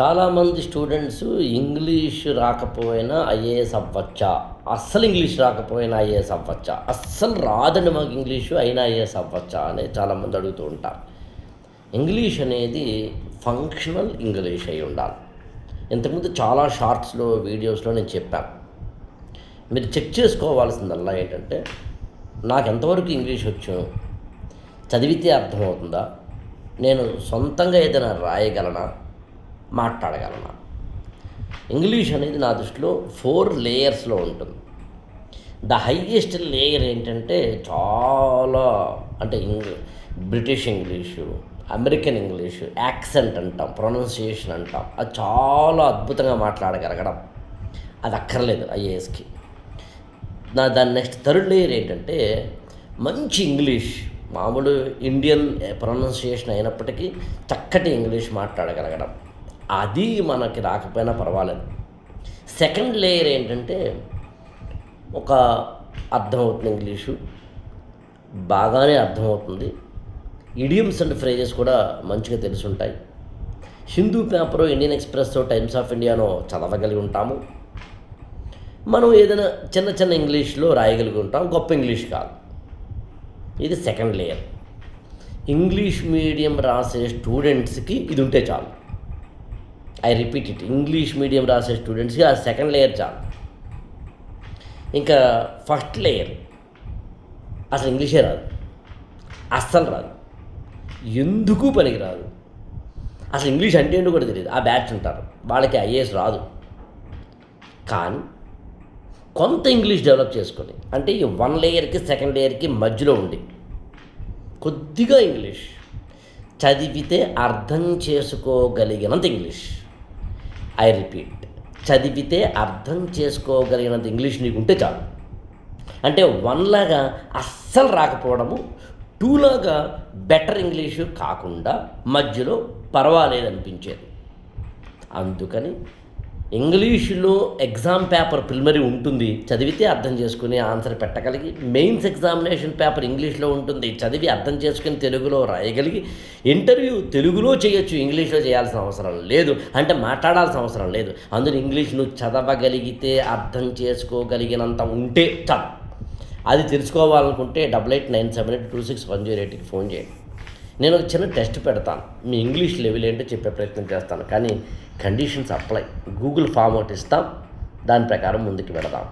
చాలామంది students English రాకపోయినా IAS అవ్వచ్చా? అస్సలు ఇంగ్లీష్ రాకపోయినా ఐఏఎస్ అవ్వచ్చా? అస్సలు రాదండి మాకు ఇంగ్లీషు అయినా ఐఏఎస్ అవ్వచ్చా అని చాలామంది అడుగుతూ ఉంటారు. ఇంగ్లీష్ అనేది ఫంక్షనల్ ఇంగ్లీష్ అయి ఉండాలి. ఇంతకుముందు చాలా షార్ట్స్లో వీడియోస్లో నేను చెప్పాను. మీరు చెక్ చేసుకోవాల్సిందల్లా ఏంటంటే నాకు ఎంతవరకు ఇంగ్లీష్ వచ్చు? చదివితే అర్థమవుతుందా? నేను సొంతంగా ఏదైనా రాయగలనా? మాట్లాడగలను? ఇంగ్లీష్ అనేది నా దృష్టిలో ఫోర్ లేయర్స్లో ఉంటుంది. ద హైయెస్ట్ లేయర్ ఏంటంటే చాలా అంటే ఇంగ్లీ British English American English accent అంటాం ప్రొనౌన్సియేషన్ అంటాం. అది చాలా అద్భుతంగా మాట్లాడగలగడం. అది అక్కర్లేదు ఐఏఎస్కి. నా దాని నెక్స్ట్ థర్డ్ లేయర్ ఏంటంటే మంచి ఇంగ్లీష్ మామూలు ఇండియన్ ప్రొనౌన్సియేషన్ అయినప్పటికీ చక్కటి ఇంగ్లీష్ మాట్లాడగలగడం. అది మనకి రాకపోయినా పర్వాలేదు. సెకండ్ లేయర్ ఏంటంటే ఒక అర్థమవుతుంది ఇంగ్లీషు. బాగానే అర్థమవుతుంది. ఇడియమ్స్ అండ్ ఫ్రేజెస్ కూడా మంచిగా తెలుసుంటాయి. Hindu paper Indian Express Times of ఇండియానో చదవగలిగి ఉంటాము. మనం ఏదైనా చిన్న చిన్న ఇంగ్లీష్లో రాయగలిగి ఉంటాం. గొప్ప ఇంగ్లీష్ కాదు. ఇది సెకండ్ లేయర్. ఇంగ్లీష్ మీడియం రాసే స్టూడెంట్స్కి ఇది ఉంటే చాలు. I repeat it English medium రాసే స్టూడెంట్స్కి ఆ సెకండ్ లేయర్ చాలు. ఇంకా ఫస్ట్ లేయర్ అసలు ఇంగ్లీషే రాదు. అస్సలు రాదు. ఎందుకు పనికిరాదు? అసలు ఇంగ్లీష్ అంటే ఏంటో కూడా తెలియదు. ఆ బ్యాచ్ ఉంటారు. వాళ్ళకి ఐఏఎస్ రాదు. కానీ కొంత ఇంగ్లీష్ డెవలప్ చేసుకొని అంటే ఈ వన్ లేయర్కి సెకండ్ లేయర్కి మధ్యలో ఉండి కొద్దిగా ఇంగ్లీష్ చదివితే అర్థం చేసుకోగలిగినంత ఇంగ్లీష్ ఐ రిపీట్ చదివితే అర్థం చేసుకోగలిగినంత ఇంగ్లీష్ నీకు ఉంటే చాలు. అంటే వన్లాగా అస్సలు రాకపోవడము టూలాగా బెటర్ ఇంగ్లీషు కాకుండా మధ్యలో పర్వాలేదు అనిపించేది అందుకని ఇంగ్లీషులో ఎగ్జామ్ పేపర్ ప్రిలిమరీ ఉంటుంది. చదివితే అర్థం చేసుకుని ఆన్సర్ పెట్టగలిగి మెయిన్స్ ఎగ్జామినేషన్ పేపర్ ఇంగ్లీష్లో ఉంటుంది. చదివి అర్థం చేసుకుని తెలుగులో రాయగలిగి ఇంటర్వ్యూ తెలుగులో చేయొచ్చు. ఇంగ్లీష్లో చేయాల్సిన అవసరం లేదు. అంటే మాట్లాడాల్సిన అవసరం లేదు. అందులో ఇంగ్లీష్ నువ్వు చదవగలిగితే అర్థం చేసుకోగలిగినంత ఉంటే చాలు. అది తెలుసుకోవాలనుకుంటే double eight nine seven eight two six one zero ఎయిట్కి ఫోన్ చేయండి. నేను ఒక చిన్న టెస్ట్ పెడతాను. మీ ఇంగ్లీష్ లెవెల్ ఏంటో చెప్పే ప్రయత్నం చేస్తాను. కానీ కండిషన్స్ అప్లై. గూగుల్ ఫామ్ ఒకటి ఇస్తాం. దాని ప్రకారం ముందుకు వెళదాం.